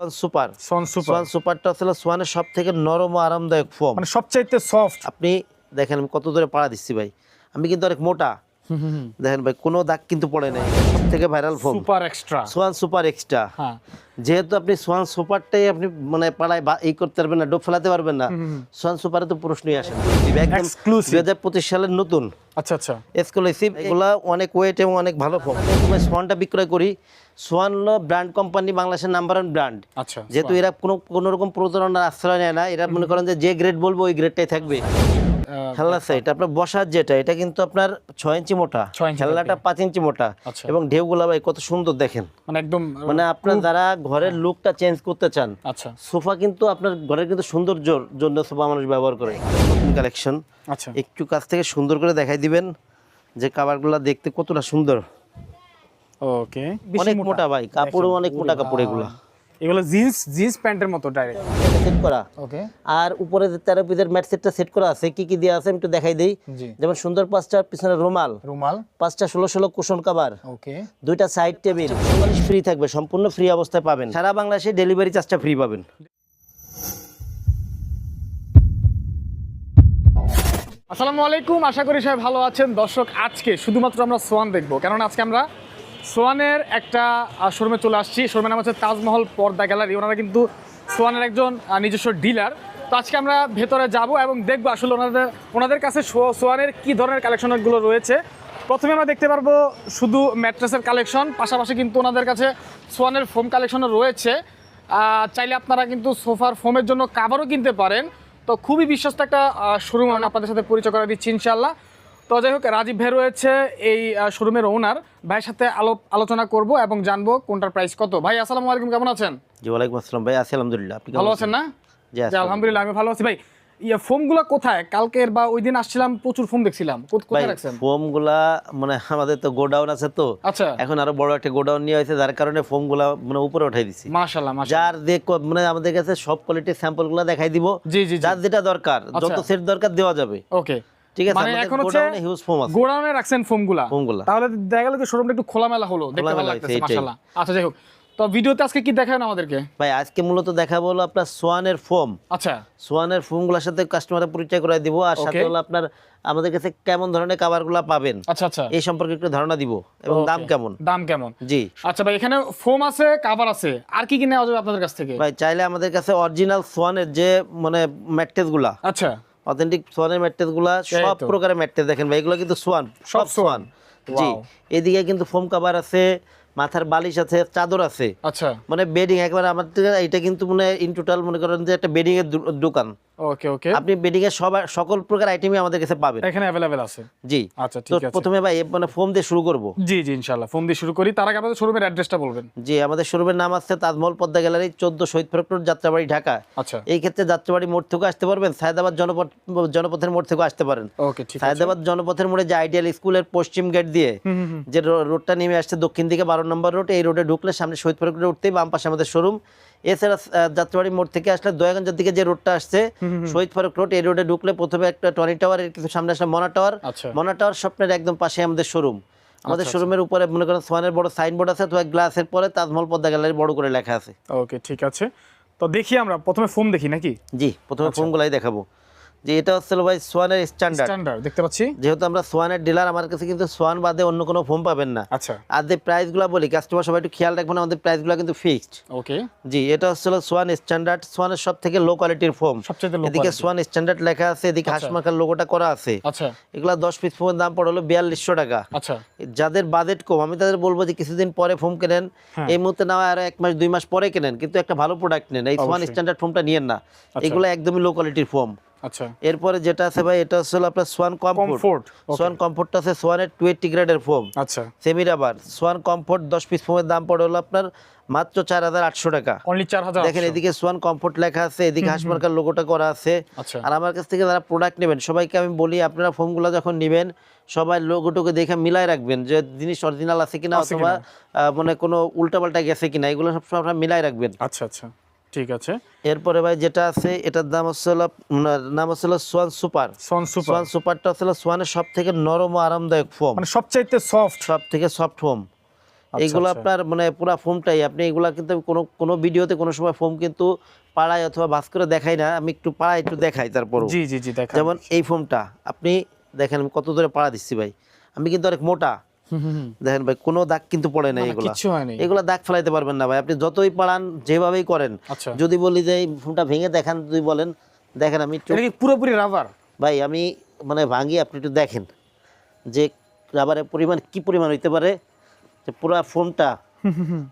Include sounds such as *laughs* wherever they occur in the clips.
Swan super. Swan super. Swan সুপারটা আসলে সোয়ানের সব থেকে নরম ও আরামদায়ক ফোম। মানে সবচাইতে সফট আপনি দেখেন আমি কত দূরে পাড়া দিচ্ছি ভাই। আমি কিন্তু অনেক মোটা। দেখেন ভাই কোনো দাগ কিন্তু পড়ে নাই। সব থেকে viral foam super extra Swan super extra হ্যাঁ। যেহেতু আপনি সোয়ান সুপারটাই আপনি মানে পাড়ায় বা- এই করতে পারবেন না ডোব ফেলাতে পারবেন না সোয়ান সুপারে তো প্রশ্নই আসে না একদম। দুই হাজার পঁচিশ সালের নতুন। আচ্ছা আচ্ছা। এক্সক্লুসিভ এগুলা অনেক ওয়েট এবং অনেক ভালো ফোন সোয়ানটা বিক্রয় করি। সোয়ান হলো ব্র্যান্ড কোম্পানি বাংলাদেশের নাম্বার ওয়ান ব্র্যান্ড আচ্ছা যেহেতু এরা কোনো কোনো রকম প্রতারণার আশ্রয় নেয় না। এরা মনে করেন যে যে গ্রেড বলব ওই গ্রেডটাই থাকবে। খেলনা সেট আপনার বসার যেটা এটা কিন্তু আপনার ছয় ইঞ্চি মোটা। খেলনাটা পাঁচ ইঞ্চি মোটা। আচ্ছা। এবং ঢেউগুলা ভাই কত সুন্দর দেখেন। মানে একদম মানে আপনার যারা ঘরের লুকটা চেঞ্জ করতে চান আচ্ছা। সোফা কিন্তু আপনার ঘরের কিন্তু সৌন্দর্যর জন্য সোফা মানুষ ব্যবহার করে। নতুন কালেকশন আচ্ছা। একটু কাছ থেকে সুন্দর করে দেখাই দিবেন যে কাভারগুলো দেখতে কতটা সুন্দর। ওকে অনেক মোটা। ভাই কাপড়ও অনেক মোটা কাপড় এগুলো। এগুলো জিন্স জিন্স প্যান্টের মতো ডাইরেক্ট সেট করা। ওকে আর উপরে যে ম্যাট সেটটা সেট করা আছে কি কি দেওয়া আছে একটু দেখাই দিই। যেমন সুন্দর পাঁচটা পিছনে রুমাল। রুমাল। পাঁচটা ষোলো ষোলো কুশন কাভার ওকে দুইটা সাইড টেবিল ফ্রি থাকবে সম্পূর্ণ ফ্রি অবস্থায় পাবেন। সারা বাংলাদেশে ডেলিভারি চার্জটা ফ্রি পাবেন। আসসালামু আলাইকুম আশা করি সবাই ভালো আছেন। দর্শক আজকে শুধুমাত্র আমরা সোয়ান দেখব। কেননা আজকে আমরা সোয়ানের একটা শোরুমে চলে আসছি। শোরুমের নাম হচ্ছে তাজমহল পর্দা গ্যালারি। ওনারা কিন্তু সোয়ানের একজন নিজস্ব ডিলার। তো আজকে আমরা ভেতরে যাব এবং দেখব আসলে ওনাদের ওনাদের কাছে সোয়ানের কী ধরনের কালেকশনগুলো রয়েছে। প্রথমে আমরা দেখতে পারব শুধু ম্যাট্রেসের কালেকশন পাশাপাশি কিন্তু ওনাদের কাছে সোয়ানের ফোম কালেকশনও রয়েছে। চাইলে আপনারা কিন্তু সোফার ফোমের জন্য কাভারও কিনতে পারেন। তো খুবই বিশ্বস্ত একটা শোরুম আপনাদের সাথে পরিচয় করে দিচ্ছি ইনশাল্লাহ তো যাই হোক রাজীব ভাই রয়েছে এই শোরুমের ওনার ভাইয়ের সাথে আলো আলোচনা করব এবং জানব কোনটার প্রাইস কত। ভাই আসসালামু আলাইকুম কেমন আছেন? জি ওয়ালাইকুম আসসালাম ভাই আছি আলহামদুলিল্লাহ আপনি ভালো আছেন? না? জি আলহামদুলিল্লাহ আমি ভালো আছি। ভাই ইয়ে ফোমগুলো কোথায়? কালকের বা ওই দিন আসছিলাম প্রচুর ফোম দেখছিলাম। কোথায় রাখছেন? ফোমগুলা মানে আমাদের তো গোডাউন আছে তো। আচ্ছা। এখন আরও বড় একটা গোডাউন নিয়ে হয়েছে যার কারণে ফোমগুলা মানে উপরে উঠাই দিছি। মাশাল্লাহ যার ক- মানে আমাদের কাছে সব কোয়ালিটির স্যাম্পলগুলা দেখাই দিব। জি জি যার যেটা দরকার যত আচ্ছা। সেট দরকার দেওয়া যাবে। ওকে ঠিক আছে মানে আমাদের এখন হচ্ছে গোডাউনে হিউজ ফোম আছে। গোডাউনে রাখছেন ফোমগুলা ফোমগুলা তাহলে দেখা গেল কি শোরুমটা একটু খোলামেলা হলো দেখতে ভালো লাগতেছে হয়েছে, আচ্ছা যাই হোক। তো ভিডিওতে আজকে কি দেখাবেন আমাদেরকে? ভাই আজকে মূলত দেখাবো হলো আপনার সোয়ানের ফোম আচ্ছা। সোয়ানের ফোমগুলোর সাথে কাস্টমারের পরিচয় করে দিব আর সাথে হলো আপনার আমাদের কাছে কেমন ধরনের কাভারগুলো পাবেন। আচ্ছা আচ্ছা। এই সম্পর্কে একটু ধারণা দিব এবং দাম কেমন? দাম কেমন? জি। আচ্ছা ভাই এখানে ফোম আছে কাভার আছে। আর কি কি নেওয়া যাবে আপনাদের কাছ থেকে? ভাই চাইলে আমাদের কাছে অরিজিনাল সোয়ানের যে মানে ম্যাট্রেসগুলা। আচ্ছা। অথেন্টিক সোয়ানের ম্যাট্রেসগুলা সব। প্রকারের ম্যাট্রেস দেখেন ভাই এগুলো কিন্তু সোয়ান সব সব সোয়ান জি এদিকে কিন্তু ফোম কাভার আছে মাথার বালিশ আছে চাদর আছে। আচ্ছা। মানে বেডিং একবার আমাদের এটা কিন্তু মানে ইন টোটাল মনে করেন যে একটা বেডিং এর দোকান। ওকে ওকে আপনি বেডিং এর সব সকল প্রকার আইটেমই আমাদের কাছে পাবেন। এখানে অ্যাভেলেবেল আছে। জি। আচ্ছা ঠিক আছে। প্রথমে ভাই মানে ফোম দিয়ে শুরু করব। জি জি ইনশাআল্লাহ। ফোন দিয়ে শুরু করি। তার আগে আপনাদের শোরুমের অ্যাড্রেসটা বলবেন। জি আমাদের শোরুমের নাম আছে তাজমহল পদ্মা গ্যালারি চোদ্দ শহীদ ফেরক রোড যাত্রাবাড়ি ঢাকা। আচ্ছা। এই ক্ষেত্রে যাত্রাবাড়ি মোড় থেকে আসতে পারবেন। সায়দাবাদ জনপথ জনপথের মোড় থেকে আসতে পারেন। ওকে ঠিক আছে। সায়দাবাদ জনপথের মোড়ে যে আইডিয়াল স্কুলের পশ্চিম গেট দিয়ে। যে রোডটা নেমে আসছে দক্ষিণ দিকে বারো নম্বর রোড এই রোডে ঢুকলে সামনে শহীদ ফেরক রোড উঠতেই বাম পাশে আমাদের শোরুম এছাড়া যাত্রাবাড়ি মোড় থেকে আসলে দয়াগঞ্জের দিকে যে রোডটা আসছে শহীদ ফারুক রোড এই রোডে ঢুকলে প্রথমে একটা টনি টাওয়ার কিছু সামনে আসলে মনা টাওয়ার আচ্ছা। মনা টাওয়ার স্বপ্নের একদম পাশে আমাদের শোরুম আমাদের আচ্ছা, শোরুমের উপরে মনে করেন সোয়ানের বড় সাইনবোর্ড আছে অথবা গ্লাসের পরে তাজমহল পদ্মা গ্যালারি বড় করে লেখা আছে। ওকে ঠিক আছে। তো দেখি আমরা প্রথমে ফোন দেখি নাকি? জি প্রথমে আচ্ছা। ফোনগুলাই দেখাবো। যে এটা হচ্ছে ভাই সোয়ানের স্ট্যান্ডার্ড। স্ট্যান্ডার্ড দেখতে পাচ্ছি। যেহেতু আমরা সোয়ানের ডিলার আমার কাছে কিন্তু সোয়ান বাদে অন্য কোনো ফোন পাবেন না। আচ্ছা। আর যে প্রাইসগুলো বলি কাস্টমার সবাই একটু খেয়াল রাখবেন আমাদের প্রাইসগুলো কিন্তু ফিক্সড ওকে। জি এটা হচ্ছে সোয়ান স্ট্যান্ডার্ড সোয়ানের সব থেকে লো কোয়ালিটির সবচেয়ে লো এদিকে সোয়ান স্ট্যান্ডার্ড লেখা আছে এদিকে আচ্ছা। হাসমার্কার লোগোটা করা আছে। আচ্ছা। এগুলা দশ পিস ফোমের দাম পড়ে হলো বিয়াল্লিশশো টাকা। আচ্ছা। যাদের বাজেট কম আমি তাদের বলব যে কিছুদিন পরে ফোম কেনেন। হ্যাঁ। এই মুহূর্তে না আরও এক মাস দুই মাস পরে কেনেন কিন্তু একটা ভালো প্রোডাক্ট নেন। এই সোয়ান। স্ট্যান্ডার্ড ফোমটা নিয়েন না। এগুলো একদমই লো কোয়ালিটির ফোম আচ্ছা। এরপরে যেটা আছে ভাই এটা হচ্ছে আপনার সোয়ান কমফোর্ট কমফোর্ট সোয়ান কমফোর্টটা আছে সোয়ানের টুয়েন্টি গ্রেডের ফোম আচ্ছা। সেমি রাবার সোয়ান কমফোর্ট দশ পিস ফোমের দাম পড়ে হলো আপনার মাত্র চার হাজার আটশো টাকা। দেখেন এদিকে সোয়ান কমফোর্ট লেখা আছে এদিকে হাসমার্কার লোগোটা করা আছে। আচ্ছা। আর আমার কাছ থেকে যারা প্রোডাক্ট নেবেন সবাইকে আমি বলি আপনারা ফোনগুলো যখন নেবেন সবাই লোগোটুকু দেখে মিলাই রাখবেন যে জিনিস অরিজিনাল আছে কিনা অথবা মানে কোনো উল্টাপাল্টা গেছে কিনা এগুলো সব সময় আপনারা মিলাই রাখবেন। আচ্ছা আচ্ছা। ঠিক আছে। এরপরে ভাই যেটা আছে এটার দাম হচ্ছে নাম হচ্ছে Swan super Swan super Swan সুপারটা হচ্ছে সোয়ানের সব থেকে নরম ও আরামদায়ক ফোম মানে সবচাইতে সফট সব থেকে সফট ফোম এইগুলো আচ্ছা। আপনার মানে পুরো ফোমটাই আপনি এগুলা কিন্তু কোনো কোনো ভিডিওতে কোনো সময় ফোম কিন্তু পাড়ায় অথবা ভাস করে দেখাই না। আমি একটু পাড়ায় একটু দেখাই তারপর জি জি জি দেখা যেমন এই ফোমটা আপনি দেখেন আমি কত দূরে পাড়া দিচ্ছি ভাই। আমি কিন্তু অনেক মোটা। দেখেন ভাই কোনো দাগ কিন্তু পড়ে না এগুলা। এগুলা দাগ ফেলাইতে পারবেন না ভাই। আপনি যতই পাড়ান যেভাবেই করেন আচ্ছা। যদি বলি যে ফোনটা ভেঙে দেখান যদি বলেন দেখেন আমি পুরোপুরি রাবার ভাই আমি মানে ভাঙি আপনি একটু দেখেন যে রাবারের পরিমাণ কি পরিমাণ হইতে পারে। যে পুরা ফোনটা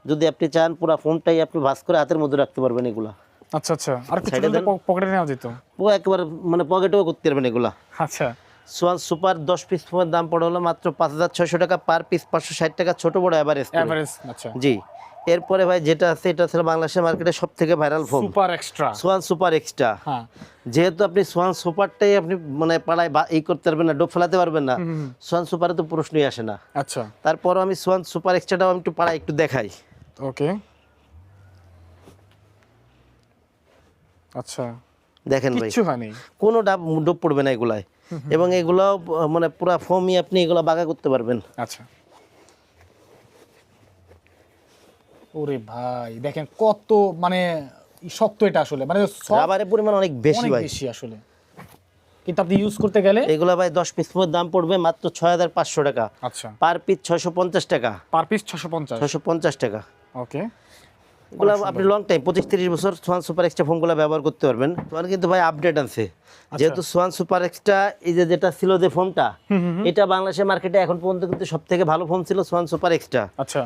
যদি আপনি চান পুরা ফোনটাই আপনি ভাস করে হাতের মধ্যে রাখতে পারবেন এগুলা। আচ্ছা আচ্ছা। আর কিছু। পকেটে নেওয়া যেত। পুরো একেবারে মানে পকেটেও করতে পারবেন এগুলা। আচ্ছা। সোয়ান সুপার দশ পিস ফোনের দাম পড়ে হলো মাত্র পাঁচ হাজার ছয়শো টাকা পার পিস পাঁচশো ষাট টাকা ছোট বড় অ্যাভারেজ এভারেজ আচ্ছা। জি। এরপরে ভাই যেটা আছে এটা হচ্ছে বাংলাদেশের মার্কেটে সব থেকে viral foam super extra Swan super extra যেহেতু আপনি সোয়ান সুপারটাই আপনি মানে পাড়ায় বা- ই করতে পারবেন না ডোপ ফেলাতে পারবেন না। সোয়ান সুপারে তো প্রশ্নই আসে না। আচ্ছা। তারপরও আমি সোয়ান সুপার এক্সট্রাটাও আমি একটু পাড়ায় একটু দেখাই। ওকে। আচ্ছা। দেখেন ভাই। কোনো ডাব ডোপ পড়বে না এগুলায়। এবং এগুলাও আহ, মানে পুরো ফোমই আপনি এগুলো বাগা করতে পারবেন। আচ্ছা। ওরে ভাই দেখেন কত মানে শক্ত এটা আসলে মানে রাবারের পরিমাণ অনেক বেশি ভাই। বেশি আসলে। কিন্তু আপনি ইউজ করতে গেলে এগুলো ভাই দশ পিস দাম পড়বে মাত্র ছয় হাজার পাঁচশো টাকা। আচ্ছা। পার পিস ছয়শো পঞ্চাশ টাকা। পার পিস ছশো পঞ্চাশ। ছয়শো পঞ্চাশ টাকা। ওকে এগুলো আপনি লং টাইম পঁচিশ তিরিশ বছর সোয়ান সুপার এক্সট্রা ফোনগুলো ব্যবহার করতে পারবেন। সোয়ান কিন্তু ভাই আপডেট আছে যেহেতু সোয়ান সুপার এক্সট্রা এই যে যেটা ছিল যে ফোনটা এটা বাংলাদেশের মার্কেটে এখন পর্যন্ত কিন্তু সব থেকে ভালো ফোন ছিল সোয়ান সুপার এক্সট্রা আচ্ছা।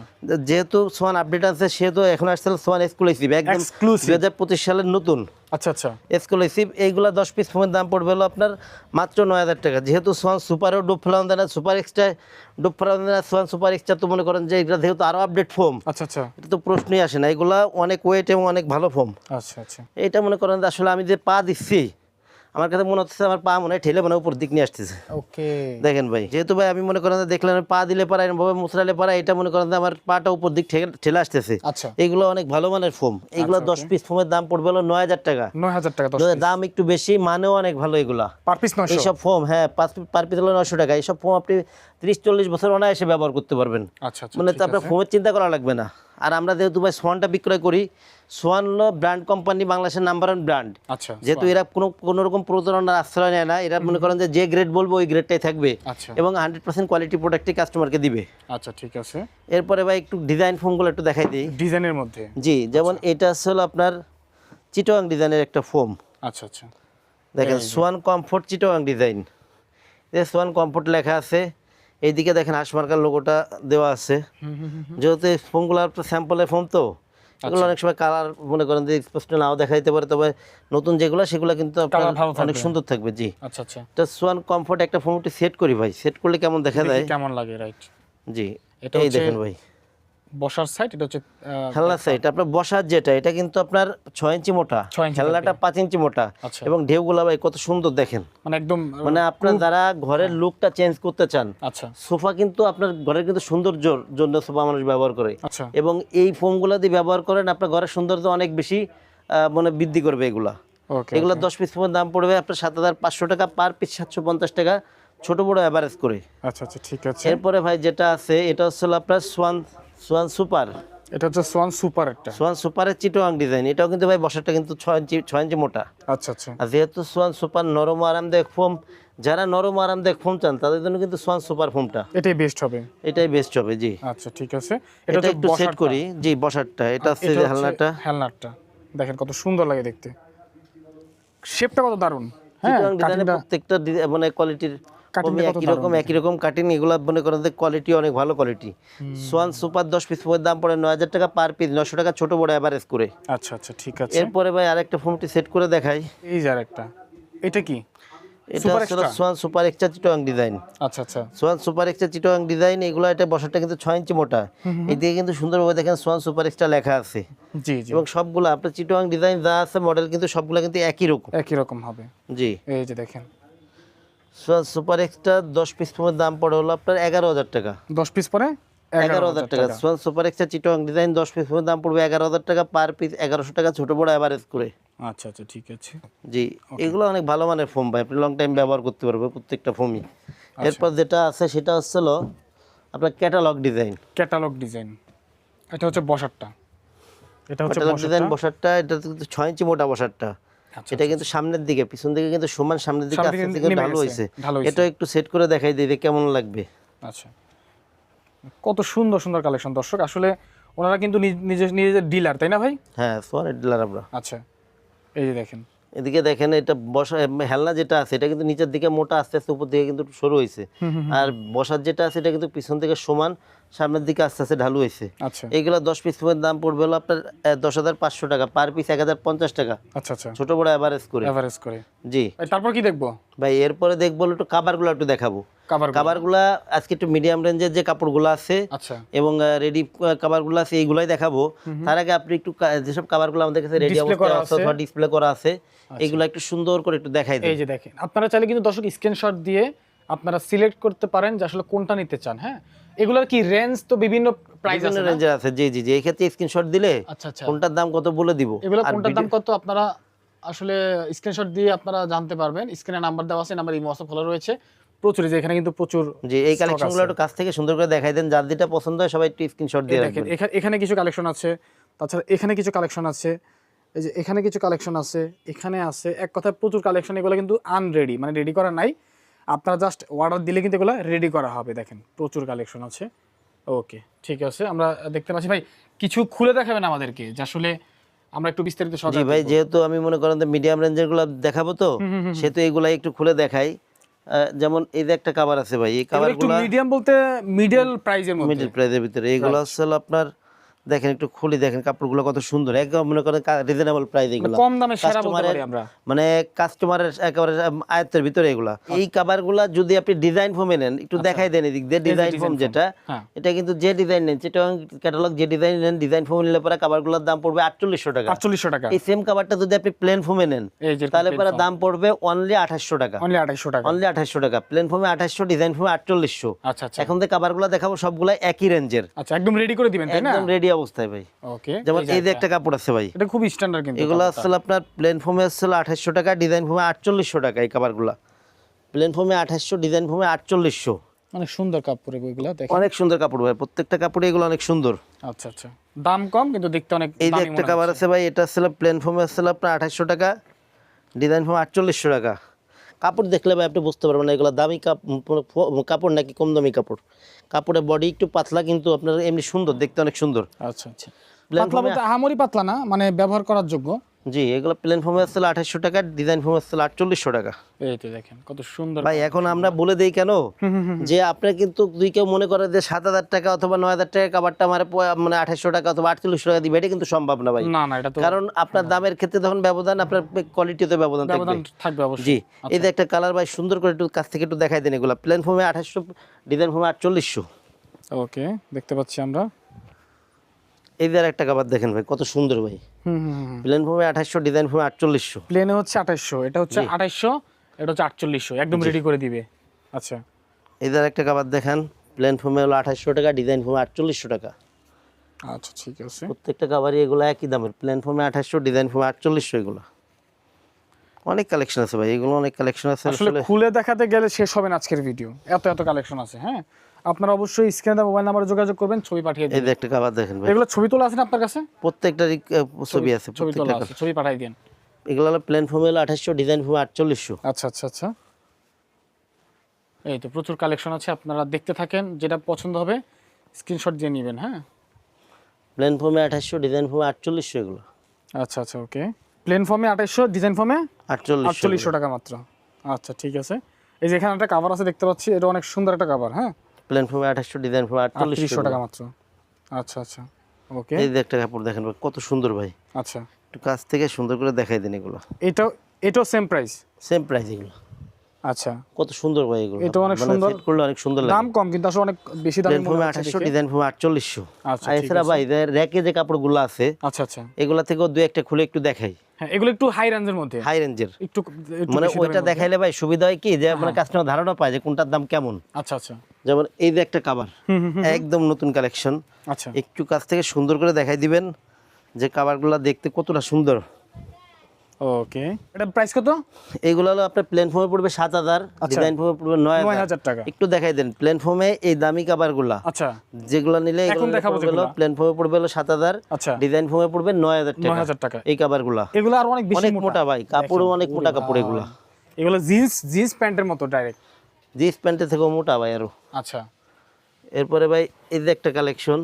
যেহেতু সোয়ান আপডেট আছে সেহেতু এখন আসছিল সোয়ান এক্সক্লুসিভ একদম দু হাজার পঁচিশ সালের নতুন। আচ্ছা আচ্ছা। এক্সক্লুসিভ এইগুলা দশ পিস ফোনের দাম পড়বে হলো আপনার মাত্র নয় হাজার টাকা। যেহেতু সোয়ান সুপারও ডুব ফেলানো দেয় না সুপার এক্সট্রা ডুব ফেলানো দেয় না সোয়ান সুপার এক্সট্রা তো মনে করেন যে এটা যেহেতু আরও আপডেট ফোম আচ্ছা আচ্ছা। এটা তো প্রশ্নই আসে না। এগুলা অনেক ওয়েট এবং অনেক ভালো ফোম আচ্ছা আচ্ছা। এটা মনে করেন যে আসলে আমি যে পা দিচ্ছি আমার কাছে মনে হচ্ছে আমার পা মনে হয় ঠেলে মনে উপর দিক নিয়ে আসতেছে। ওকে। দেখেন ভাই যেহেতু ভাই আমি মনে করেন দেখলেন পা দিলে পারা এরকমভাবে মুসরালে পারা এটা মনে করেন আমার পাটা উপর দিক ঠেলে- আসতেছে। আচ্ছা। এগুলো অনেক ভালো মানের ফোম। এগুলো আচ্ছা, দশ পিস ফোমের দাম পড়বে হলো নয় হাজার টাকা। নয় হাজার টাকা দাম একটু বেশি মানেও অনেক ভালো এগুলা। পার পিস নয়শো। এইসব ফোম হ্যাঁ পার পিস হলো নশো টাকা। এইসব ফোম আপনি ত্রিশ চল্লিশ বছর অনায়াসে ব্যবহার করতে পারবেন। আচ্ছা আচ্ছা মানে তো আপনার। ফোমের চিন্তা করা লাগবে না। আর আমরা যেহেতু ভাই সোয়ানটা বিক্রয় করি সোয়ান হলো ব্র্যান্ড কোম্পানি বাংলাদেশের নাম্বার ওয়ান ব্র্যান্ড আচ্ছা যেহেতু এরা কোনো কোনো রকম প্রতারণার আশ্রয় নেয় না এরা মনে করেন যে যে গ্রেড বলব ওই গ্রেডটাই থাকবে আচ্ছা। এবং হান্ড্রেড পার্সেন্ট কোয়ালিটি প্রোডাক্টই কাস্টমারকে দিবে। আচ্ছা ঠিক আছে। এরপরে ভাই একটু ডিজাইন ফোমগুলো একটু দেখাই দিই। ডিজাইনের মধ্যে? জি যেমন এটা হলো আপনার চিটোয়াং ডিজাইনের একটা ফোম আচ্ছা আচ্ছা। দেখেন সোয়ান কমফোর্ট চিটোয়াং ডিজাইন সোয়ান কমফোর্ট লেখা আছে এইদিকে দেখেন আশমার্কার লোগোটা দেওয়া আছে। হুম হুম হুম। যেহেতু ফোমগুলো স্যাম্পলের ফোন তো এগুলো অনেক সময় কালার মনে করেন যে স্পষ্ট নাও দিতে পারে তবে নতুন যেগুলো সেগুলো কিন্তু অনেক সুন্দর থাকবে জি। আচ্ছা আচ্ছা। তো সোয়ান কমফোর্ট একটা ফোন সেট করি ভাই। সেট করলে কেমন দেখা যায়? কেমন লাগে রাইট জি এটা এই দেখেন ভাই। বসার সাইড এটা হচ্ছে সাইড আপনার বসার যেটা এটা কিন্তু আপনার ছয় ইঞ্চি মোটা। খেলনাটা পাঁচ ইঞ্চি মোটা। আচ্ছা। এবং ঢেউগুলা ভাই কত সুন্দর দেখেন। মানে একদম মানে আপনার যারা ঘরের লুকটা চেঞ্জ করতে চান আচ্ছা। সোফা কিন্তু আপনার ঘরের কিন্তু সৌন্দর্যর জন্য সোফা মানুষ ব্যবহার করে। আচ্ছা। এবং এই ফোমগুলো দিয়ে ব্যবহার করেন আপনার ঘরের সৌন্দর্য অনেক বেশি আহ, মানে বৃদ্ধি করবে এগুলা। এগুলো দশ পিস ফোমের দাম পড়বে আপনার সাত হাজার পাঁচশো টাকা পার পিস সাতশো পঞ্চাশ টাকা ছোট বড় অ্যাভারেজ করে। আচ্ছা আচ্ছা ঠিক আছে। এরপরে ভাই যেটা আছে এটা হচ্ছে আপনার সোয়ান সোয়ান সুপার। এটা হচ্ছে সোয়ান সুপার একটা। সোয়ান সুপারের চিটোয়াং ডিজাইন। এটাও কিন্তু ভাই বসাটা কিন্তু ছয় ইঞ্চি ছয় ইঞ্চি মোটা। আচ্ছা আচ্ছা। আর যেহেতু সোয়ান সুপার নরম আরামদায়ক ফোম যারা নরম আরামদায়ক ফোম চান তাদের জন্য কিন্তু সোয়ান সুপার ফোমটা। এটাই বেস্ট হবে। এটাই বেস্ট হবে জি। আচ্ছা ঠিক আছে। এটা একটু সেট করি। জি বসারটা। এটা হচ্ছে যে হচ্ছে হালনাটা। দেখেন কত সুন্দর লাগে দেখতে। শেপটা কত দারুণ। হ্যাঁ প্রত্যেকটা মানে কোয়ালিটির একই রকম একই রকম কাটিং এগুলো মনে করেন কোয়ালিটি অনেক ভালো কোয়ালিটি সোয়ান সুপার দশ পিস ফোমের দাম পড়ে নয় হাজার টাকা পার পিস নশো টাকা ছোট বড় অ্যাভারেজ করে। আচ্ছা আচ্ছা ঠিক আছে। এরপরে ভাই আরেকটা ফোমটি সেট করে দেখাই। এই যে আরেকটা। এটা কি? এটা Super সোয়ান সুপার এক্সট্রা চিটোয়াং ডিজাইন আচ্ছা আচ্ছা। সোয়ান সুপার এক্সট্রা চিটোয়াং ডিজাইন এগুলো এটা বসাটা কিন্তু ছয় ইঞ্চি মোটা। এদিকে কিন্তু সুন্দরভাবে দেখেন সোয়ান সুপার এক্সট্রা লেখা আছে। জি জি। এবং সবগুলো আপনার চিটোয়াং ডিজাইন যা আছে মডেল কিন্তু সবগুলো কিন্তু একই রকম। একই রকম হবে। জি। এই যে দেখেন। সুপার এক্সট্রা দশ পিস ফোমের দাম পড়ে হলো আপনার এগারো হাজার টাকা। দশ পিস পরে? এগারো হাজার টাকা। সোয়ান সুপার এক্সট্রা চিটোয়াং ডিজাইন দশ পিস ফোমের দাম পড়বে এগারো হাজার টাকা পার পিস এগারোশো টাকা ছোট বড় অ্যাভারেজ করে। আচ্ছা আচ্ছা ঠিক আছে। জি এগুলো অনেক ভালো মানের ফোম ভাই আপনি লং টাইম ব্যবহার করতে পারবেন প্রত্যেকটা ফোমই আচ্ছা। এরপর যেটা আছে সেটা হচ্ছিল আপনার ক্যাটালগ ডিজাইন ক্যাটালগ ডিজাইন এটা হচ্ছে বসারটা। এটা হচ্ছে ডিজাইন বসারটা। এটা ছয় ইঞ্চি মোটা বসারটা। এটা কিন্তু সামনের দিকে পিছন দিকে কিন্তু সমান সামনের দিকে আস্তে আস্তে ঢালু গেছে, হয়েছে এটা একটু সেট করে দেখাই দিই কেমন লাগবে। আচ্ছা। কত সুন্দর সুন্দর কালেকশন দর্শক আসলে ওনারা কিন্তু নিজ- নিজে নিজেদের ডিলার তাই না ভাই? হ্যাঁ সোয়ারের ডিলার আমরা। আচ্ছা এই যে দেখেন। এদিকে দেখেন এটা বসা হেলনা যেটা আছে এটা কিন্তু নিচের দিকে মোটা আস্তে আস্তে উপর দিকে কিন্তু সরু হয়েছে আর বসার যেটা আছে এটা কিন্তু পিছন থেকে সমান। সামনের দিকে আস্তে আস্তে ঢালু হয়েছে। আচ্ছা। এইগুলো দশ পিস দাম পড়বে হলো আপনার দশ হাজার পাঁচশো টাকা পার পিস এক হাজার পঞ্চাশ টাকা। আচ্ছা আচ্ছা। ছোট বড় অ্যাভারেজ করে। জি। তারপর কি দেখব? ভাই এরপরে দেখব একটু কাবারগুলো একটু দেখাবো। কাবার কাবারগুলা আজকে একটু মিডিয়াম রেঞ্জের যে কাপড়গুলো আছে এবং রেডি কাভারগুলো আছে এইগুলাই দেখাবো। তার আগে আপনি একটু যেসব কাভারগুলো আমাদের কাছে রেডি Display অবস্থায় আছে আছে। অথবা ডিসপ্লে করা আছে এগুলো একটু সুন্দর করে একটু দেখাই এই যে দেখেন আপনারা চাইলে কিন্তু দর্শক স্ক্রিনশট দিয়ে আপনারা সিলেক্ট করতে পারেন যে আসলে কোনটা নিতে চান হ্যাঁ? এগুলোর কি রেঞ্জ তো বিভিন্ন প্রাইস আছে? আছে জি জি জি। এই ক্ষেত্রে স্ক্রিনশট দিলে আচ্ছা আচ্ছা। কোনটার দাম কত বলে দিব? এগুলো কোনটার দাম কত আপনারা আসলে স্ক্রিনশট দিয়ে আপনারা জানতে পারবেন। স্ক্রিনে নাম্বার দেওয়া আছে নাম্বার ইমো হোয়াটসঅ্যাপ খোলা রয়েছে। প্রচুর যে এখানে কিন্তু প্রচুর জি এই কালেকশনগুলো একটু কাছ থেকে সুন্দর করে দেখাই দেন যার যেটা পছন্দ হয় সবাই একটু স্ক্রিনশট দিয়ে রাখবেন। এখানে এখানে কিছু কালেকশন আছে তাছাড়া এখানে কিছু কালেকশন আছে এই যে এখানে কিছু কালেকশন আছে এখানে আছে এক কথায় প্রচুর কালেকশন এগুলো কিন্তু আনরেডি মানে রেডি করা নাই। আপনারা জাস্ট অর্ডার দিলে কিন্তু এগুলো রেডি করা হবে দেখেন। প্রচুর কালেকশন আছে। ওকে ঠিক আছে। আমরা দেখতে পাচ্ছি ভাই কিছু খুলে দেখাবেন আমাদেরকে যে আসলে আমরা একটু বিস্তারিত জি ভাই যেহেতু আমি মনে করেন যে মিডিয়াম রেঞ্জেরগুলো দেখাবো তো সেহেতু এইগুলাই একটু খুলে দেখাই। যেমন এই যে একটা কাভার আছে ভাই এই একটু কাভারগুলো মিডিয়াম বলতে মিডল প্রাইজের মধ্যে। মিডল প্রাইসের ভিতরে। এইগুলো আসলে আপনার দেখেন একটু খুলে দেখেন কাপড়গুলো কত সুন্দর একদম মনে করেন রিজনেবল প্রাইস এগুলো। কম দামে সেরা বলতে পারি আমরা। মানে কাস্টমারের একেবারে আয়ত্তের ভিতরে এগুলা। এই কাভারগুলা যদি আপনি ডিজাইন ফোমে নেন একটু দেখাই দেন এদিক দিয়ে ডিজাইন foam, যেটা হ্যাঁ। এটা কিন্তু যে ডিজাইন নেন সেটা ক্যাটালগ যে ডিজাইন নেন ডিজাইন ফোম নিলে পরে কাভারগুলোর দাম পড়বে আটচল্লিশশো টাকা। আটচল্লিশশো টাকা। এই সেম কাভারটা যদি আপনি প্লেন ফর্মে নেন তাহলে পরে দাম পড়বে অনলি আঠাশশো টাকা। অনলি আঠাইশশো টাকা। অনলি আঠাশশো টাকা। প্লেন ফর্মে আঠাশশো ডিজাইন ফোমে আটচল্লিশশো। আচ্ছা আচ্ছা। এখন যে কাভারগুলো দেখাবো সবগুলা একই রেঞ্জের আচ্ছা একদম রেডি করে দিবেন তাই না? একদম রেডি অবস্থায় ভাই। ওকে যেমন এই যে একটা। কাপড় আছে ভাই। এটা খুব স্ট্যান্ডার্ড কিন্তু এগুলো আসলে আপনার প্লেন ফোমে আসলে আঠাশশো টাকা ডিজাইন ফোমে আটচল্লিশশো টাকা এই কাভারগুলো প্লেন আঠাশশো ডিজাইন ফোমে আটচল্লিশশো। অনেক সুন্দর কাপড় এগুলো দেখেন। অনেক সুন্দর কাপড় ভাই প্রত্যেকটা কাপড়ে এগুলো অনেক সুন্দর। আচ্ছা আচ্ছা। দাম কম কিন্তু দেখতে অনেক এই যে একটা হচ্ছে। আছে ভাই এটা আসলে প্লেন আসলে আপনার আঠাশশো টাকা ডিজাইন ফোমে আটচল্লিশশো টাকা। কাপড় দেখলে ভাই আপনি বুঝতে পারবেন না এগুলো দামি কাপ- কাপড় নাকি কম দামি কাপড়। কাপড়ের বডি একটু পাতলা কিন্তু আপনার এমনি সুন্দর দেখতে অনেক সুন্দর। আচ্ছা আচ্ছা। পাতলা বলতে আহামরি পাতলা না মানে ব্যবহার করার যোগ্য। জি এগুলো প্লেন ফোমে আসলে আঠাশশো টাকা ডিজাইন ফোমে আসলে আটচল্লিশশো টাকা। এই তো দেখেন কত সুন্দর ভাই এখন আমরা বলে দেই কেন? যে আপনার কিন্তু দুই কেউ মনে করে যে সাত হাজার টাকা অথবা নয় হাজার টাকা কাবারটা আমার মানে আঠাশশো টাকা অথবা আটচল্লিশশো টাকা দিবে এটা কিন্তু সম্ভব না ভাই। না না এটা কারণ আপনার দামের ক্ষেত্রে তখন ব্যবধান আপনার কোয়ালিটিতে ব্যবধান থাকবে। জি এই যে একটা কালার ভাই সুন্দর করে একটু কাছ থেকে একটু দেখাই দেন এগুলো। প্লেন ফোমে আঠাশশো ডিজাইন ফোমে আটচল্লিশশো। ওকে দেখতে পাচ্ছি আমরা। এই যে একটা কাবার দেখেন ভাই কত সুন্দর ভাই। প্লেন ফোমে আঠাশশো ডিজাইন ফোমে আটচল্লিশশো। প্লেনে হচ্ছে আঠাইশশো এটা হচ্ছে আঠাইশশো এটা হচ্ছে আটচল্লিশশো একদম রেডি করে দিবে। আচ্ছা। আর একটা কাবার দেখেন প্লেন ফোমে হলো আঠাশশো টাকা ডিজাইন ফোমে আটচল্লিশশো টাকা। আচ্ছা ঠিক আছে। প্রত্যেকটা কাভারই এগুলো একই দামের প্লেন ফর্মে আঠাশশো ডিজাইন ফর্মে আটচল্লিশশো এগুলো। অনেক কালেকশন আছে ভাই এগুলো অনেক কালেকশন আছে আসলে খুলে দেখাতে গেলে শেষ হবে না আজকের ভিডিও এত এত কালেকশন আছে হ্যাঁ? আপনারা অবশ্যই স্ক্রিনে দেওয়া মোবাইল নাম্বারে যোগাযোগ করবেন ছবি পাঠিয়ে এই দিন যে একটা কাভার দেখেন ভাই। এগুলো ছবি তোলা আছে না আপনার কাছে? প্রত্যেকটারই আহ, ছবি আছে ছবি তোলা আছে ছবি পাঠিয়ে দিন। এগুলো হলো প্লেন ফর্মে হলো আঠাশশো ডিজাইন ফর্মে আটচল্লিশশো। আচ্ছা আচ্ছা আচ্ছা। এই তো প্রচুর কালেকশন আছে আপনারা দেখতে থাকেন যেটা পছন্দ হবে স্ক্রিনশট দিয়ে নেবেন হ্যাঁ? প্লেন ফর্মে আঠাশশো ডিজাইন ফর্মে আটচল্লিশশো এগুলো। আচ্ছা আচ্ছা ওকে। প্লেন ফর্মে আঠাইশশো ডিজাইন ফর্মে আটচল্লিশশো আটচল্লিশশো টাকা মাত্র। আচ্ছা ঠিক আছে। এই যে এখানে একটা কাভার আছে দেখতে পাচ্ছি এটা অনেক সুন্দর একটা কাভার হ্যাঁ? প্লেন ফর্মে আঠাশশো ডিজাইন ফর্মে আটচল্লিশশো টাকা মাত্র। আচ্ছা আচ্ছা। ওকে। এই একটা কাপড় দেখেন কত সুন্দর ভাই। আচ্ছা। একটু কাছ থেকে সুন্দর করে দেখাই দিন এগুলো। এটাও এটাও সেম প্রাইস সেম প্রাইস এগুলো। আচ্ছা। কত সুন্দর ভাই এগুলো। এটা অনেক মানে সুন্দর। করলে অনেক সুন্দর লাগে। দাম কম কিন্তু আসলে অনেক বেশি দামি প্লেন ফর্মে আঠাশশো। ডিজাইন ফর্মে আটচল্লিশশো। আচ্ছা আর ঠিক এছাড়া। ভাই র্যাকে যে কাপড়গুলো আছে আচ্ছা আচ্ছা। এগুলা থেকেও দু একটা খুলে একটু দেখাই। হ্যাঁ এগুলো একটু হাই রেঞ্জের মধ্যে। হাই রেঞ্জের একটু মানে ওইটা দেখাইলে ভাই সুবিধা হয় কি যে মানে কাস্টমার ধারণা পায় যে কোনটার দাম কেমন। আচ্ছা আচ্ছা। যেমন এই যে একটা কাবার। একদম নতুন কালেকশন আচ্ছা। একটু কাছ থেকে সুন্দর করে দেখাই দিবেন যে কাবারগুলো দেখতে কতটা সুন্দর। ওকে। এটা প্রাইস কত? এইগুলো হলো আপনার প্লেন ফোমে পড়বে সাত হাজার আচ্ছা। ডিজাইন ফোমে পড়বে নয় হাজার। হাজার টাকা। একটু দেখাই দেন প্লেন ফোমে এই দামি কাবারগুলা আচ্ছা। যেগুলো নিলে এখন দেখাবো যেগুলা। পড়বে হলো সাত হাজার আচ্ছা। ডিজাইন ফোমে পড়বে নয় হাজার টাকা। হাজার টাকা। এই কাবারগুলা এগুলো আর অনেক বেশি অনেক মোটা। ভাই কাপড়ও অনেক মোটা কাপড় এগুলা। এগুলো জিন্স জিন্স প্যান্টের মতো ডাইরেক্ট জিন্স প্যান্টের থেকেও মোটা ভাই আরও। আচ্ছা। এরপরে ভাই এই যে একটা কালেকশন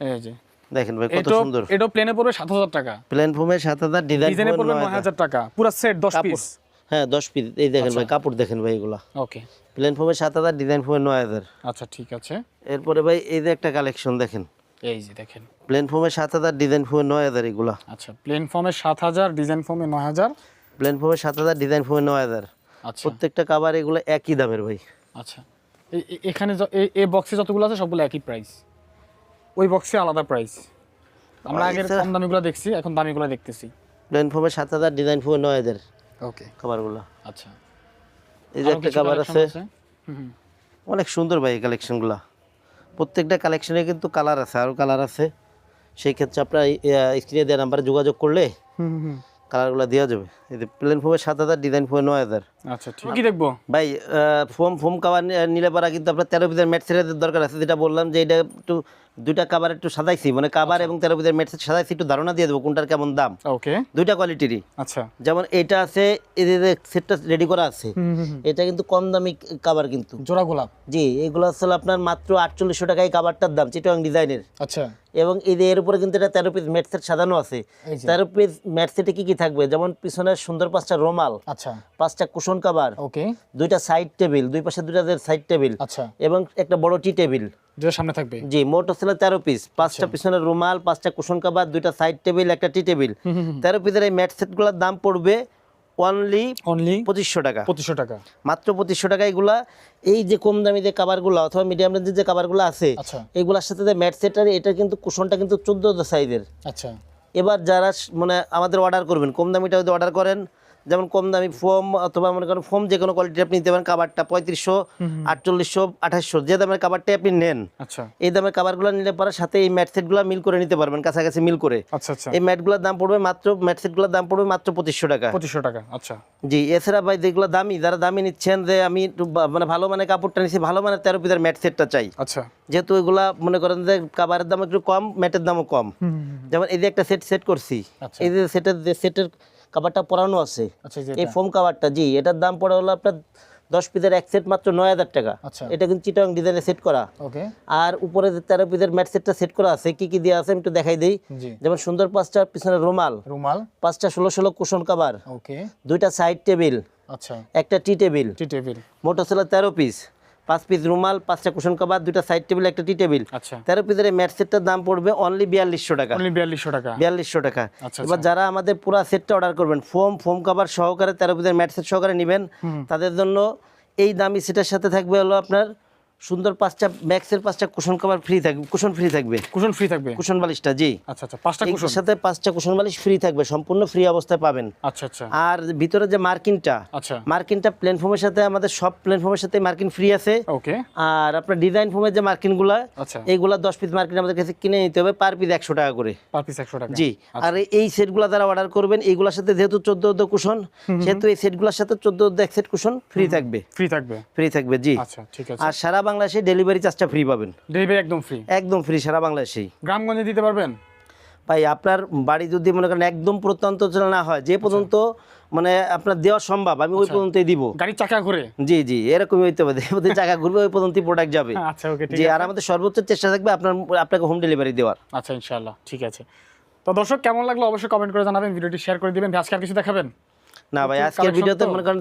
এই যে। দেখেন ভাই কত সুন্দর এটা প্লেনে পড়বে সাত হাজার টাকা প্লেন ফোমে সাত হাজার ডিজাইন ডিজাইনে পড়বে নয় হাজার টাকা পুরো সেট দশ কাপড় পিস হ্যাঁ দশ পিস এই দেখেন ভাই কাপড় দেখেন ভাই এগুলা ওকে প্লেন ফোমে সাত হাজার ডিজাইন ফোমে নয় হাজার আচ্ছা ঠিক আছে এরপরে ভাই এই যে একটা কালেকশন দেখেন এই যে দেখেন প্লেন ফোমে সাত হাজার ডিজাইন ফোমে নয় হাজার এগুলা আচ্ছা প্লেন ফর্মে সাত হাজার ডিজাইন ফর্মে নয় হাজার প্লেন ফোমে সাত হাজার ডিজাইন ফোমে নয় হাজার আচ্ছা প্রত্যেকটা কাবার এগুলো একই দামের ভাই আচ্ছা এখানে এই বক্সে যতগুলো আছে সবগুলো একই প্রাইস ওই বক্সে আলাদা প্রাইস আমরা আচ্ছা। আগের কম দামিগুলো দেখছি এখন দামিগুলো দেখতেছি। প্লেন ফোমে সাত হাজার ডিজাইন ফোমে নয় হাজার ওকে কাবারগুলো আচ্ছা। এই যে একটা collection আছে। অনেক সুন্দর ভাই কালেকশনগুলো প্রত্যেকটা কালেকশনে কিন্তু কালার আছে আরও কালার আছে। সেই ক্ষেত্রে আপনার স্ক্রিনে দেওয়া নাম্বারে যোগাযোগ করলে হুম, হুম, হুম। কালারগুলো দেওয়া যাবে। এই যে প্লেন ফোমে সাত হাজার ডিজাইন ফোমে নয় হাজার। আচ্ছা ঠিক। কি দেখব? ভাই ফোম ফোম কাবার নিলে পারা কিন্তু আপনার তেরো পিসের ম্যাট সেটের দরকার আছে। যেটা বললাম যে এটা একটু দুইটা কাবার একটু সাজাইছি। মানে কাবার এবং তেরো পিসের ম্যাট সেট সাজাইছি একটু ধারণা দিয়ে দেবো কোনটার কেমন দাম। ওকে। দুইটা কোয়ালিটিরই আচ্ছা। যেমন এটা আছে এই যে সেটটা রেডি করা আছে হুম, হুম, হুম। এটা কিন্তু কম দামি কাবার কিন্তু। জোড়া গোলাপ? জি এগুলো আসলে আপনার মাত্র আটচল্লিশশো টাকায় কাবারটার দাম চিটং ডিজাইনের। আচ্ছা। এবং এই যে এর উপরে কিন্তু এটা তেরো পিস ম্যাট সেট সাজানো আছে। তেরো পিস ম্যাট সেটে কি কি থাকবে? যেমন পিছনের সুন্দর পাঁচটা রোমাল আচ্ছা। পাঁচটা কুশন কাবার ওকে দুইটা সাইড টেবিল দুই পাশে দুইটা সাইড টেবিল আচ্ছা। এবং একটা বড় টি টেবিল যেটা সামনে থাকবে? জি মোট হচ্ছে তেরো পিস পাঁচটা আচ্ছা। পিছনের রুমাল পাঁচটা কুশন কাবার দুইটা সাইড টেবিল একটা টি টেবিল তেরো পিসের এই ম্যাট সেটগুলোর দাম পড়বে অনলি অনলি পঁচিশশো টাকা। পঁচিশশো টাকা। মাত্র পঁচিশশো টাকা এগুলা। এই যে কম দামি যে কাবারগুলো অথবা মিডিয়াম রেঞ্জের যে কাবারগুলো আছে আচ্ছা। এগুলোর সাথে যে ম্যাট সেটার এটা কিন্তু কুশনটা কিন্তু চোদ্দ সাইজের আচ্ছা। এবার যারা মানে আমাদের অর্ডার করবেন কম দামিটা যদি অর্ডার করেন যেমন কম দামি ফোম অথবা মনে করেন ফোম যে কোনো কোয়ালিটি আপনি নিতে পারেন কাবারটা পঁয়ত্রিশশো আটচল্লিশশো আঠাশশো যে দামের কাবারটাই আপনি নেন। আচ্ছা। এই দামের কাবারগুলো নিলে পরে সাথে এই ম্যাট সেটগুলো মিল করে নিতে পারবেন কাছাকাছি মিল করে। আচ্ছা আচ্ছা। এই ম্যাটগুলোর দাম পড়বে মাত্র ম্যাট সেটগুলোর দাম পড়বে মাত্র পঁচিশশো টাকা। পঁচিশশো টাকা আচ্ছা। জি এছাড়া ভাই যেগুলো দামি যারা দামি নিচ্ছেন যে আমি মানে ভালো মানে কাপড়টা নিচ্ছি ভালো মানে তেরো পিসের ম্যাট সেটটা চাই। আচ্ছা। যেহেতু এগুলা মনে করেন যে কাবারের দাম একটু কম ম্যাটের দামও কম। যেমন এই যে একটা সেট সেট করছি। আচ্ছা। এই যে সেটের সেটের কাবারটা পরানো আছে। আচ্ছা এই। ফোম কাবারটা জি এটার দাম পড়ে হলো আপনার দশ পিসের এক সেট মাত্র নয় হাজার টাকা। আচ্ছা। এটা কিন্তু চিটং ডিজাইনে সেট করা। আর উপরে যে তেরো পিসের ম্যাট সেটটা সেট করা আছে কি কি দেওয়া আছে আমি একটু দেখাই দিই। যেমন সুন্দর পাঁচটা পিছনে রুমাল। রুমাল। পাঁচটা ষোলো ষোলো কুশন কাবার দুইটা সাইড টেবিল আচ্ছা। একটা টি টেবিল টি টেবিল মোট হচ্ছে তেরো পিস পাঁচ পিস রুমাল পাঁচটা কুশন কভার দুটা সাইড টেবিল একটা টি টেবিল আচ্ছা। তেরো পিসের ম্যাট সেটটার দাম পড়বে অনলি বিয়াল্লিশশো টাকা। বিয়াল্লিশশো টাকা। বিয়াল্লিশশো টাকা। আচ্ছা, এবার যারা আমাদের পুরো সেটটা অর্ডার করবেন ফোম ফোম কভার সহকারে তেরো পিসের ম্যাট সেট সহকারে নেবেন তাদের জন্য এই দামি সেটার সাথে থাকবে হলো আপনার সুন্দর পাঁচটা ম্যাক্সের পাঁচটা কুশন কাভার ফ্রি থাকবে কুশন ফ্রি থাকবে। কুশন ফ্রি থাকবে? কুশন বালিশটা জি। আচ্ছা আচ্ছা পাঁচটা কুশন সাথে পাঁচটা কুশন বালিশ ফ্রি থাকবে সম্পূর্ণ ফ্রি অবস্থায় পাবেন। আচ্ছা আচ্ছা। আর ভিতরে যে মার্কিনটা আচ্ছা। মার্কিনটা প্লেন ফোমের সাথে আমাদের সব প্লেন ফোমের সাথে মার্কিন ফ্রি আছে। ওকে। আর আপনার ডিজাইন ফর্মের যে মার্কিনগুলো আচ্ছা। এইগুলা দশ পিস মার্কিন আমাদের কাছে কিনে নিতে হবে পার পিস একশো টাকা করে। পার পিস একশো টাকা। জি। আর এই সেটগুলো যারা অর্ডার করবেন এইগুলোর সাথে যেহেতু চোদ্দ চোদ্দ কুশন সেহেতু এই সেটগুলোর সাথে চোদ্দ চোদ্দ এক সেট কুশন ফ্রি থাকবে। ফ্রি থাকবে। ফ্রি থাকবে জি। আচ্ছা ঠিক আছে। আর সারা বাংলাদেশে ডেলিভারি চার্জটা ফ্রি পাবেন। ডেলিভারি একদম ফ্রি একদম ফ্রি সারা বাংলাদেশেই। গ্রামগঞ্জে দিতে পারবেন? ভাই আপনার বাড়ি যদি মনে করেন একদম প্রত্যন্ত অঞ্চল না হয় যে পর্যন্ত মানে আপনার দেওয়া সম্ভব আমি ওই পর্যন্তই দিব। গাড়ির চাকা ঘুরে? জি জি এরকমই হইতে হবে যে জায়গা ঘুরবে ওই পর্যন্তই প্রোডাক্ট যাবে। *laughs* আচ্ছা ওকে ঠিক জি আর আমাদের সর্বোচ্চ চেষ্টা থাকবে আপনার আপনাকে হোম ডেলিভারি দেওয়ার। আচ্ছা ইনশাআল্লাহ ঠিক আছে। তো দর্শক কেমন লাগল অবশ্যই কমেন্ট করে জানাবেন ভিডিওটি শেয়ার করে দিবেন। আজকে আর কিছু দেখাবেন? না ভাই আজকের ভিডিওতে মনে করেন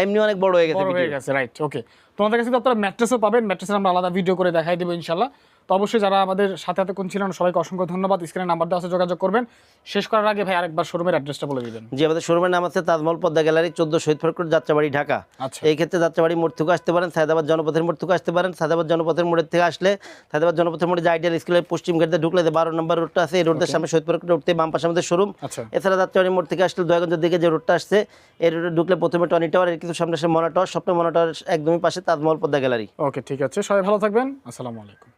এমনি অনেক বড় হয়ে গেছে হয়ে গেছে রাইট ওকে তোমাদের কাছে তো আপনারা ম্যাট্রেসও পাবেন ম্যাট্রেসের আমরা আলাদা ভিডিও করে দেখাই দেবো ইনশাল্লাহ তো অবশ্যই যারা আমাদের সাথে হাতে কোন ছিলেন সবাইকে অসংখ্য ধন্যবাদ। স্ক্রিনে নাম্বার দেওয়া আছে যোগাযোগ করবেন। শেষ করার আগে ভাই আরেকবার শোরুমের অ্যাড্রেসটা বলে দিবেন। জি আমাদের শোরুমের নাম আছে তাজমহল পদ্মা গ্যালারি চোদ্দ শহীদ ফরকুট যাত্রাবাড়ি ঢাকা। আচ্ছা। এই ক্ষেত্রে যাত্রাবাড়ি মোড় থেকে আসতে পারেন সায়দাবাদ জনপথের মোড় থেকে আসতে পারেন। সায়দাবাদ জনপথের মোড়ের থেকে আসলে সায়দাবাদ জনপথের মোড়ে যে আইডিয়াল স্কুলের পশ্চিম গেটে ঢুকলে যে বারো নম্বর রোডটা আছে এই রোডের সামনে শহীদ ফরকুটে উঠতে বাম পাশে আমাদের শোরুম আচ্ছা। এছাড়া যাত্রাবাড়ি মোড় থেকে আসলে দয়াগঞ্জের দিকে যে রোডটা আসছে এই রোডে ঢুকলে প্রথমে টনি টাওয়ার এর কিছু সামনে আসে মনা টাওয়ার। স্বপ্ন মনা টাওয়ার একদমই পাশে তাজমহল পদ্মা গ্যালারি। ওকে ঠিক আছে। সবাই ভালো থাকবেন। আসসালামু আলাইকুম।